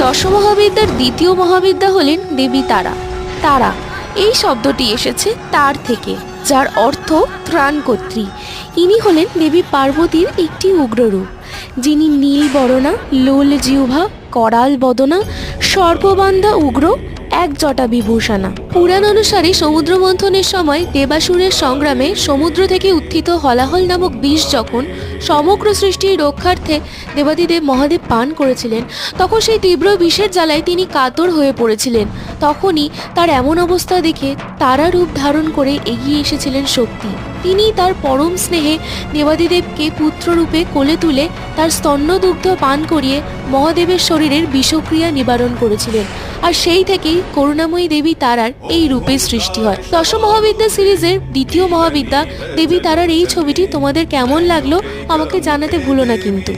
দশমহাবিদ্যার দ্বিতীয় মহাবিদ্যা হলেন দেবী তারা। তারা, এই শব্দটি এসেছে তার থেকে, যার অর্থ ত্রাণকর্ত্রী ইনি হলেন দেবী পার্বতীর একটি উগ্ররূপ, যিনি নীল বরণা, লোল জিহ্বা, করাল বদনা, সর্পবান্ধা উগ্র এক জটা বিভূষণা। পুরাণ অনুসারে সমুদ্র মন্থনের সময় দেবাসুরের সংগ্রামে সমুদ্র থেকে উত্থিত হলাহল নামক বিষ যখন সমগ্র সৃষ্টির রক্ষার্থে দেবাদিদেব মহাদেব পান করেছিলেন। তখন সেই তীব্র বিষের জ্বালায় তিনি কাতর হয়ে পড়েছিলেন। তখনই তার এমন অবস্থা দেখে তারা রূপ ধারণ করে এগিয়ে এসেছিলেন শক্তি। তিনি তার পরম স্নেহে দেবাদিদেবকে পুত্ররূপে কোলে তুলে তার স্তন্যদুগ্ধ পান করিয়ে মহাদেবের শরীরের বিষক্রিয়া নিবারণ করেছিলেন। আর সেই থেকেই করুণাময়ী দেবী তারার এই রূপের সৃষ্টি হয়। দশম মহাবিদ্যা সিরিজের দ্বিতীয় মহাবিদ্যা দেবী তারার এই ছবিটি তোমাদের কেমন লাগল আমাকে জানাতে ভুলো না কিন্তু।